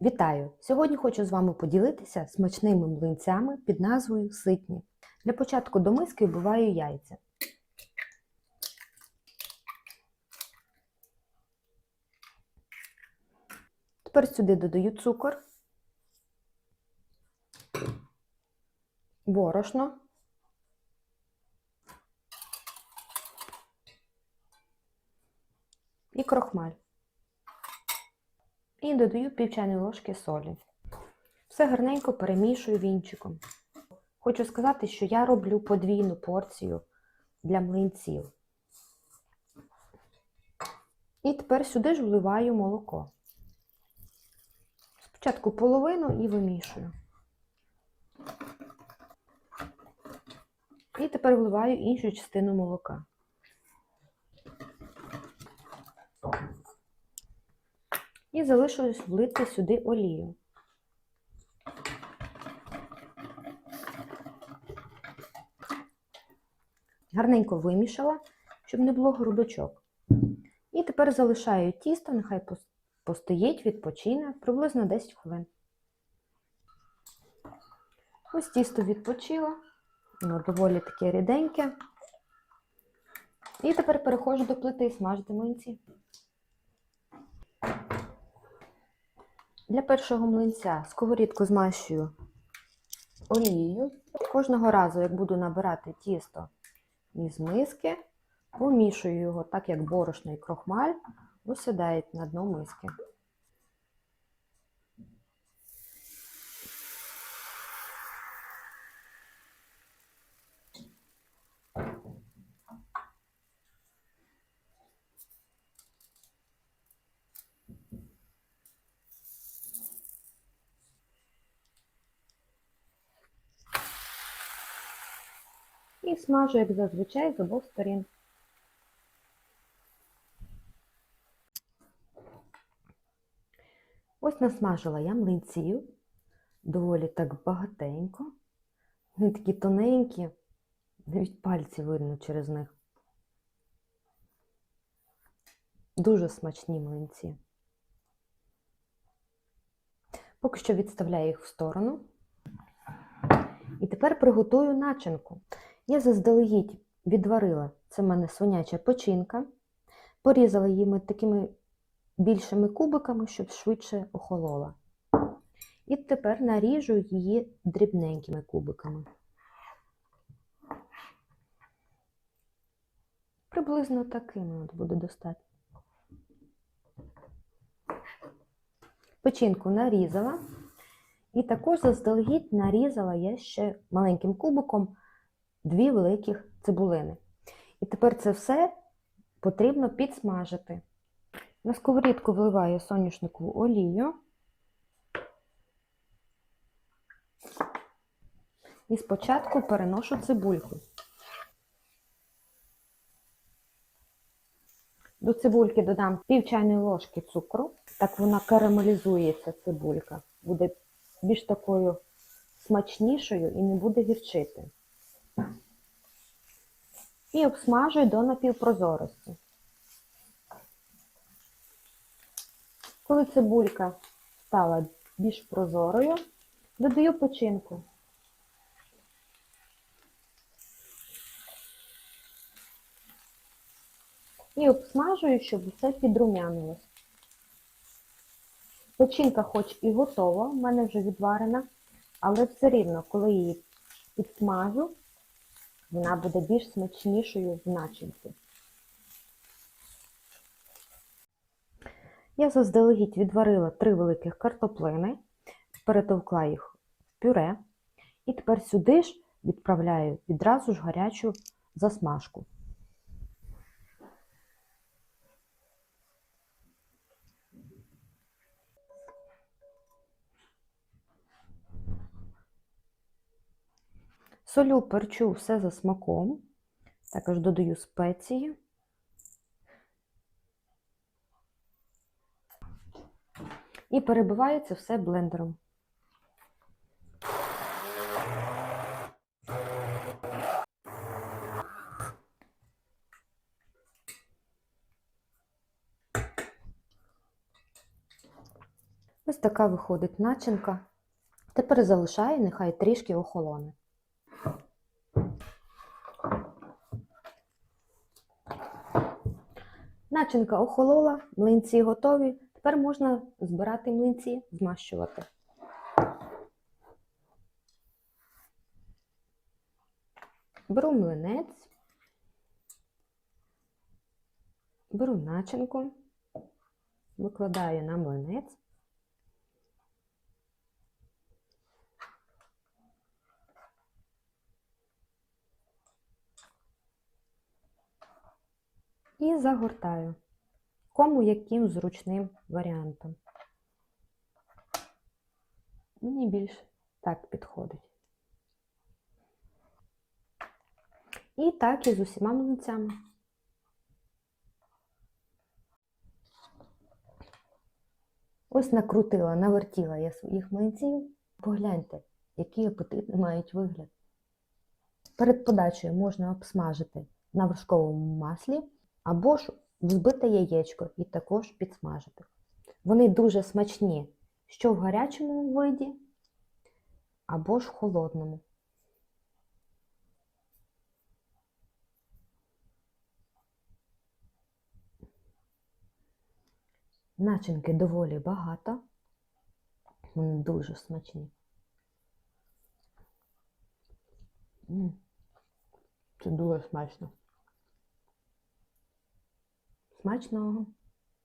Вітаю! Сьогодні хочу з вами поділитися смачними млинцями під назвою ситні. Для початку до миски вбиваю яйця. Тепер сюди додаю цукор, борошно, і крохмаль. І додаю пів ложки солі. Все гарненько перемішую вінчиком. Хочу сказати, що я роблю подвійну порцію для млинців. І тепер сюди ж вливаю молоко. Спочатку половину і вимішую. І тепер вливаю іншу частину молока. І залишилось влити сюди олію. Гарненько вимішала, щоб не було грудочок. І тепер залишаю тісто, нехай пос- постоїть, відпочине приблизно 10 хвилин. Ось тісто відпочило, воно доволі таке ріденьке. І тепер переходжу до плити і смажити млинці. Для першого млинця сковорідку змащую олією. Кожного разу, як буду набирати тісто із миски, помішую його так, як борошно і крохмаль осідають на дно миски. І смажу, як зазвичай, з обох сторін. Ось насмажила я млинців, доволі так багатенько. Вони такі тоненькі, навіть пальці видно через них. Дуже смачні млинці. Поки що відставляю їх в сторону. І тепер приготую начинку. Я заздалегідь відварила, це в мене свиняча печінка, порізала її ми такими більшими кубиками, щоб швидше охолола. І тепер наріжу її дрібненькими кубиками. Приблизно такими от буде достатньо. Печінку нарізала. І також заздалегідь нарізала я ще маленьким кубиком дві великих цибулини. І тепер це все потрібно підсмажити. На сковорідку вливаю соняшникову олію. І спочатку переношу цибульку. До цибульки додам пів чайної ложки цукру. Так вона карамелізується цибулька. Буде більш такою смачнішою і не буде гірчити. І обсмажую до напівпрозорості. Коли цибулька стала більш прозорою, додаю печінку. І обсмажую, щоб все підрумянилось. Печінка хоч і готова, в мене вже відварена, але все рівно, коли її підсмажу, вона буде більш смачнішою в начинці. Я заздалегідь відварила три великих картоплини, перетовкла їх в пюре, і тепер сюди ж відправляю відразу ж гарячу засмажку. Солю, перчу все за смаком. Також додаю спеції. І перебиваю це все блендером. Ось така виходить начинка. Тепер залишаю, нехай трішки охолоне. Начинка охолола, млинці готові. Тепер можна збирати млинці, змащувати. Беру млинець, беру начинку, викладаю на млинець. І загортаю. Кому яким зручним варіантом. Мені більше так підходить. І так і з усіма млинцями. Ось накрутила, навертіла я своїх млинців. Погляньте, який апетитний мають вигляд. Перед подачею можна обсмажити на вершковому маслі або ж взбите яєчко і також підсмажити. Вони дуже смачні, що в гарячому виді, або ж в холодному. Начинки доволі багато. Вони дуже смачні. Це дуже смачно. Смачного!